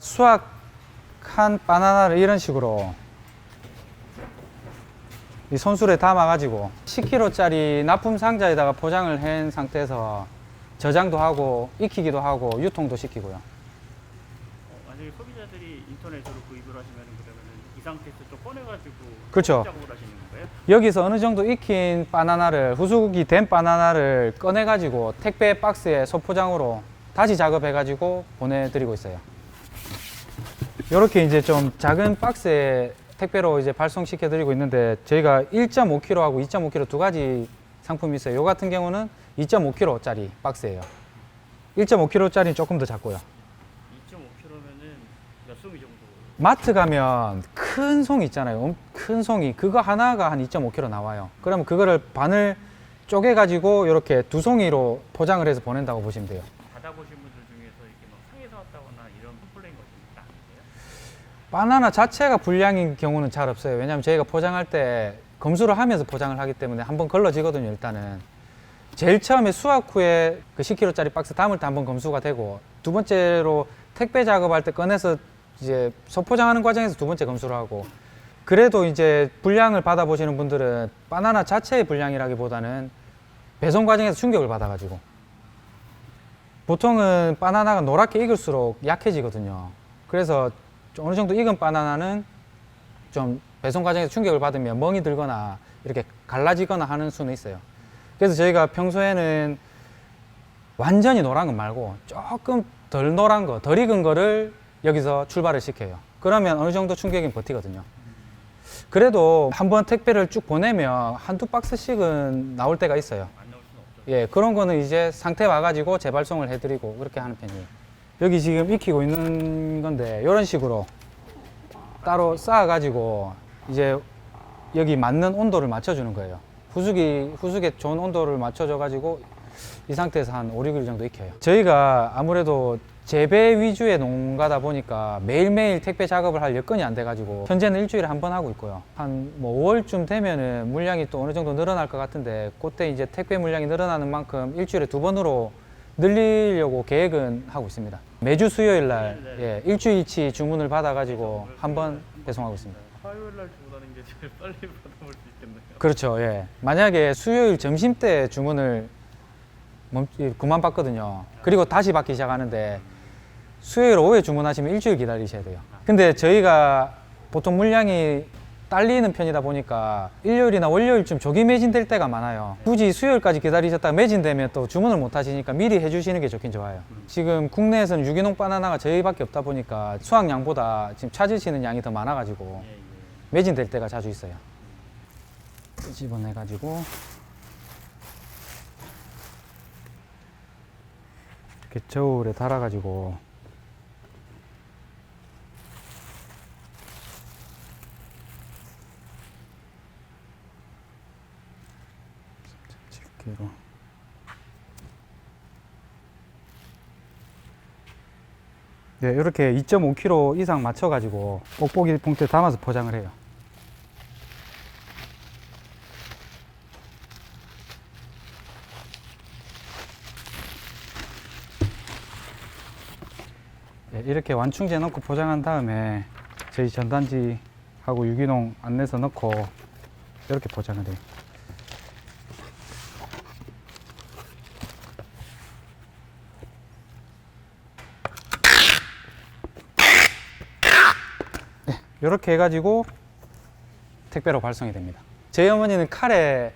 수확한 바나나를 이런 식으로 이 손수레 담아가지고 10kg짜리 납품 상자에다가 포장을 한 상태에서 저장도 하고 익히기도 하고 유통도 시키고요. 어, 만약에 소비자들이 인터넷으로 구입을 하시면 그러면은 이 상태에서 또 꺼내가지고 그렇죠. 작업을 하시는 건가요? 여기서 어느 정도 익힌 바나나를 후숙이 된 바나나를 꺼내 가지고 택배 박스에 소포장으로 다시 작업해 가지고 보내드리고 있어요. 이렇게 이제 좀 작은 박스에 택배로 이제 발송시켜 드리고 있는데 저희가 1.5kg하고 2.5kg 두 가지 상품이 있어요. 요 같은 경우는 2.5kg짜리 박스예요. 1.5kg짜리는 조금 더 작고요. 2.5kg면은 몇 송이 정도? 마트 가면 큰 송이 있잖아요. 엄- 큰 송이 그거 하나가 한 2.5kg 나와요. 그러면 그거를 반을 쪼개 가지고 이렇게 두 송이로 포장을 해서 보낸다고 보시면 돼요. 중에서 이렇게 막 상해서 왔다거나 이런 컴플레인 것이 있다. 바나나 자체가 불량인 경우는 잘 없어요. 왜냐하면 저희가 포장할 때 검수를 하면서 포장을 하기 때문에 한번 걸러지거든요. 일단은 제일 처음에 수확 후에 그 10kg짜리 박스 담을 때 한번 검수가 되고 두 번째로 택배 작업할 때 꺼내서 이제 소포장하는 과정에서 두 번째 검수를 하고 그래도 이제 불량을 받아보시는 분들은 바나나 자체의 불량이라기보다는 배송 과정에서 충격을 받아가지고 보통은 바나나가 노랗게 익을수록 약해지거든요. 그래서 좀 어느 정도 익은 바나나는 좀 배송 과정에서 충격을 받으면 멍이 들거나 이렇게 갈라지거나 하는 수는 있어요. 그래서 저희가 평소에는 완전히 노란 거 말고 조금 덜 노란 거, 덜 익은 거를 여기서 출발을 시켜요. 그러면 어느 정도 충격이 버티거든요. 그래도 한 번 택배를 쭉 보내면 한두 박스씩은 나올 때가 있어요. 예, 그런 거는 이제 상태 와가지고 재발송을 해드리고 그렇게 하는 편이에요. 여기 지금 익히고 있는 건데 이런 식으로 따로 쌓아가지고 이제 여기 맞는 온도를 맞춰주는 거예요. 후숙이 후숙에 좋은 온도를 맞춰줘가지고 이 상태에서 한 5, 6일 정도 익혀요. 저희가 아무래도 재배 위주의 농가다 보니까 매일매일 택배 작업을 할 여건이 안 돼가지고 현재는 일주일에 한 번 하고 있고요. 한 뭐 5월쯤 되면은 물량이 또 어느 정도 늘어날 것 같은데 그때 이제 택배 물량이 늘어나는 만큼 일주일에 두 번으로 늘리려고 계획은 하고 있습니다. 매주 수요일 날 예, 일주일치 주문을 받아가지고 한 번 배송하고 있습니다. 화요일 날 주문하는 게 제일 빨리 받아볼 수 있겠네요. 그렇죠. 예. 만약에 수요일 점심 때 주문을 멈, 예, 그만 받거든요. 그리고 다시 받기 시작하는데 수요일 오후에 주문하시면 일주일 기다리셔야 돼요. 근데 저희가 보통 물량이 딸리는 편이다 보니까 일요일이나 월요일쯤 조기 매진될 때가 많아요. 굳이 수요일까지 기다리셨다가 매진되면 또 주문을 못 하시니까 미리 해주시는 게 좋긴 좋아요. 지금 국내에서는 유기농 바나나가 저희밖에 없다 보니까 수확량보다 지금 찾으시는 양이 더 많아가지고 예, 예. 매진될 때가 자주 있어요. 집어내가지고 이렇게 저울에 달아가지고 집게로 네, 이렇게 2.5kg 이상 맞춰가지고 뽁뽁이 봉투에 담아서 포장을 해요. 이렇게 완충제 넣고 포장한 다음에 저희 전단지하고 유기농 안내서 넣고 이렇게 포장을 해요. 이렇게 해가지고 택배로 발송이 됩니다. 저희 어머니는 카레,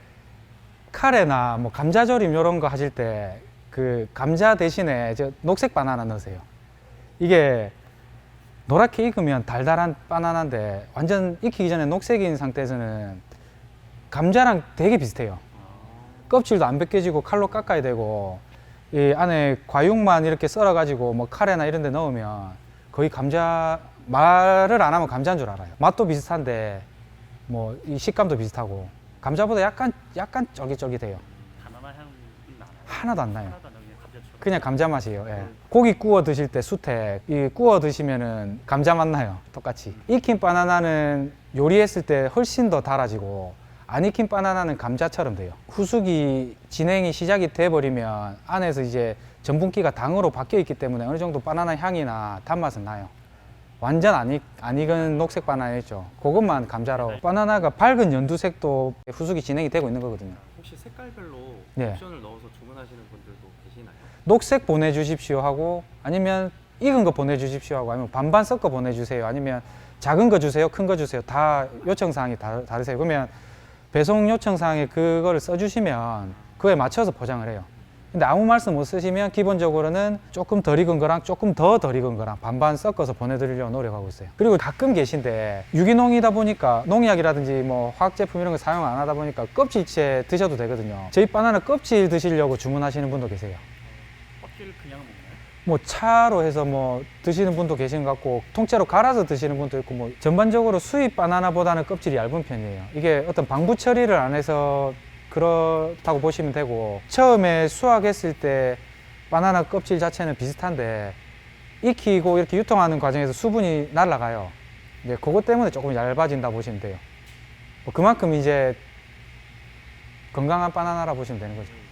카레나 뭐 감자조림 이런 거 하실 때 그 감자 대신에 저 녹색 바나나 넣으세요. 이게 노랗게 익으면 달달한 바나나인데 완전 익히기 전에 녹색인 상태에서는 감자랑 되게 비슷해요. 껍질도 안 벗겨지고 칼로 깎아야 되고 이 안에 과육만 이렇게 썰어가지고 뭐 카레나 이런 데 넣으면 거의 감자 말을 안 하면 감자인 줄 알아요. 맛도 비슷한데 뭐 이 식감도 비슷하고 감자보다 약간 약간 쫄깃쫄깃해요. 바나나 향이 나나요? 하나도 안 나요. 하나도 안 나요. 그냥 감자 맛이에요. 예. 고기 구워 드실 때 수태 이 구워 드시면은 감자 맛 나요. 똑같이. 익힌 바나나는 요리했을 때 훨씬 더 달아지고 안 익힌 바나나는 감자처럼 돼요. 후숙이 진행이 시작이 돼 버리면 안에서 이제 전분기가 당으로 바뀌어 있기 때문에 어느 정도 바나나 향이나 단맛은 나요. 완전 안, 익, 안 익은 녹색 바나나 있죠. 그것만 감자로 바나나가 밝은 연두색도 후숙이 진행이 되고 있는 거거든요. 혹시 색깔별로 네. 옵션을 넣어서 주문하시는 분들도? 녹색 보내주십시오 하고 아니면 익은 거 보내주십시오 하고 아니면 반반 섞어 보내주세요. 아니면 작은 거 주세요 큰 거 주세요. 다 요청 사항이 다 다르세요. 그러면 배송 요청 사항에 그거를 써주시면 그거에 맞춰서 포장을 해요. 근데 아무 말씀 못 쓰시면 기본적으로는 조금 덜 익은 거랑 조금 더 덜 익은 거랑 반반 섞어서 보내드리려고 노력하고 있어요. 그리고 가끔 계신데 유기농이다 보니까 농약이라든지 뭐 화학 제품 이런 거 사용 안 하다 보니까 껍질째 드셔도 되거든요. 저희 바나나 껍질 드시려고 주문하시는 분도 계세요 껍질을 그냥 먹나요? 뭐 차로 해서 뭐 드시는 분도 계신 것 같고 통째로 갈아서 드시는 분도 있고 뭐 전반적으로 수입 바나나보다는 껍질이 얇은 편이에요. 이게 어떤 방부 처리를 안 해서 그렇다고 보시면 되고 처음에 수확했을 때 바나나 껍질 자체는 비슷한데 익히고 이렇게 유통하는 과정에서 수분이 날아가요. 이제 그것 때문에 조금 얇아진다 보시면 돼요. 뭐 그만큼 이제 건강한 바나나라 보시면 되는 거죠.